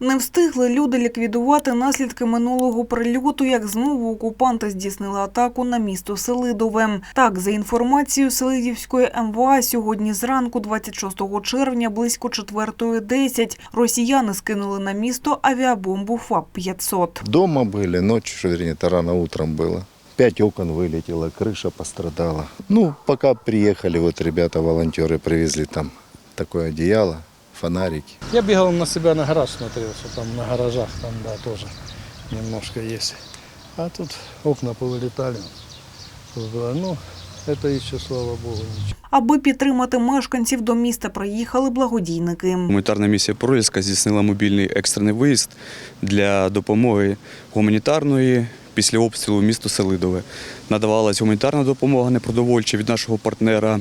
Не встигли люди ліквідувати наслідки минулого прильоту, як знову окупанти здійснили атаку на місто Селидове. Так, за інформацією Селидівської МВА, сьогодні зранку, 26 червня, близько 4.10, росіяни скинули на місто авіабомбу ФАП-500. Дома были, ночью, что вернее, это рано утром было. Пять окон вылетело, крыша пострадала. Ну, пока приехали, вот ребята, волонтеры привезли там такое одеяло, фонарики. Я бегал на себя на гараж, смотрел, что там на гаражах, там, да, тоже немножко есть. А тут окна повылетали. Ну, это еще, слава богу, ничего. Аби підтримати мешканців до міста, приїхали благодійники. Гуманітарна місія Проліска здійснила мобільний екстрений виїзд для допомоги гуманітарної після обстрілу місту Селидове. Надавалась гуманітарна допомога непродовольча від нашого партнера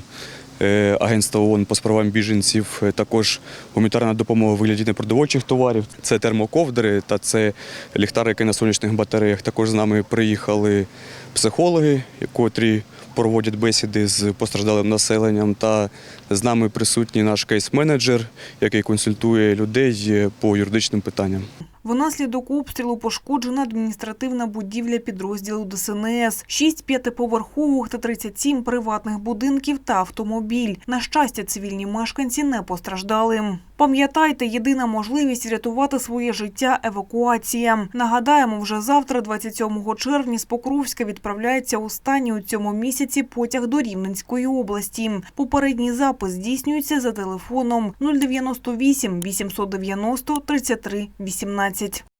Агентства ООН по справам біженців. Е, Також гуманітарна допомога у вигляді непродовольчих товарів. Це термоковдри та це ліхтарики на сонячних батареях. Також з нами приїхали психологи, котрі проводять бесіди з постраждалим населенням. Та з нами присутній наш кейс-менеджер, який консультує людей е, по юридичним питанням. Внаслідок обстрілу пошкоджена адміністративна будівля підрозділу ДСНС, 6 п'ятиповерхових та 37 приватних будинків та автомобіль. На щастя, цивільні мешканці не постраждали. Пам'ятайте, єдина можливість врятувати своє життя – евакуація. Нагадаємо, вже завтра, 27 червня, з Покровська відправляється останній у цьому місяці потяг до Рівненської області. Попередній запис здійснюється за телефоном 098 890 33 18. 12.